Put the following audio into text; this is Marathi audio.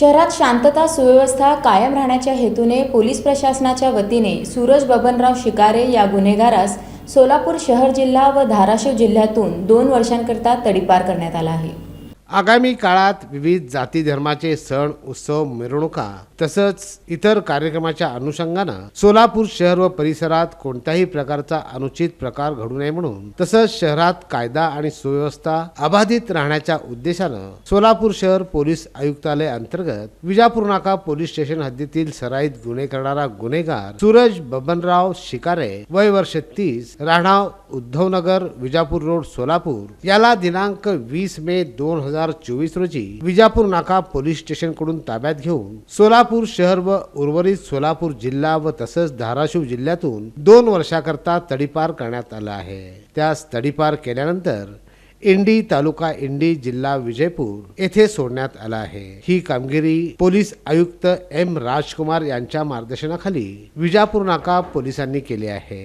शहरात शांतता सुव्यवस्था कायम राहण्याच्या हेतूने पोलीस प्रशासनाच्या वतीने सूरज बबनराव शिकारे या गुन्हेगारास सोलापूर शहर जिल्हा व धाराशिव जिल्ह्यातून दोन वर्षांकरता तडीपार करण्यात आला आहे. आगामी काळात विविध जाती धर्माचे सण उत्सव मिरवणुका तसंच इतर कार्यक्रमाच्या अनुषंगानं सोलापूर शहर व परिसरात कोणत्याही प्रकारचा अनुचित प्रकार घडू नये म्हणून तसंच शहरात कायदा आणि सुव्यवस्था अबाधित राहण्याच्या उद्देशानं सोलापूर शहर पोलीस आयुक्तालय अंतर्गत विजापूर नाका पोलीस स्टेशन हद्दीतील सराईत गुन्हे करणारा गुन्हेगार सूरज बबनराव शिकारे वय वर्ष तीस राहणार उद्धवनगर विजापूर रोड सोलापूर याला दिनांक वीस मे दोन हजार हजार चोवीस रोजी विजापूर नाका पोलीस स्टेशनकडून ताब्यात घेऊन सोलापूर शहर व उर्वरित सोलापूर जिल्हा व तसंच धाराशिव जिल्ह्यातून दोन वर्षाकरता तडीपार करण्यात आलं आहे. त्यास तडीपार केल्यानंतर इंडी तालुका इंडी जिल्हा विजयपूर येथे सोडण्यात आला आहे. ही कामगिरी पोलीस आयुक्त एम राजकुमार यांच्या मार्गदर्शनाखाली विजापूर नाका पोलिसांनी केली आहे.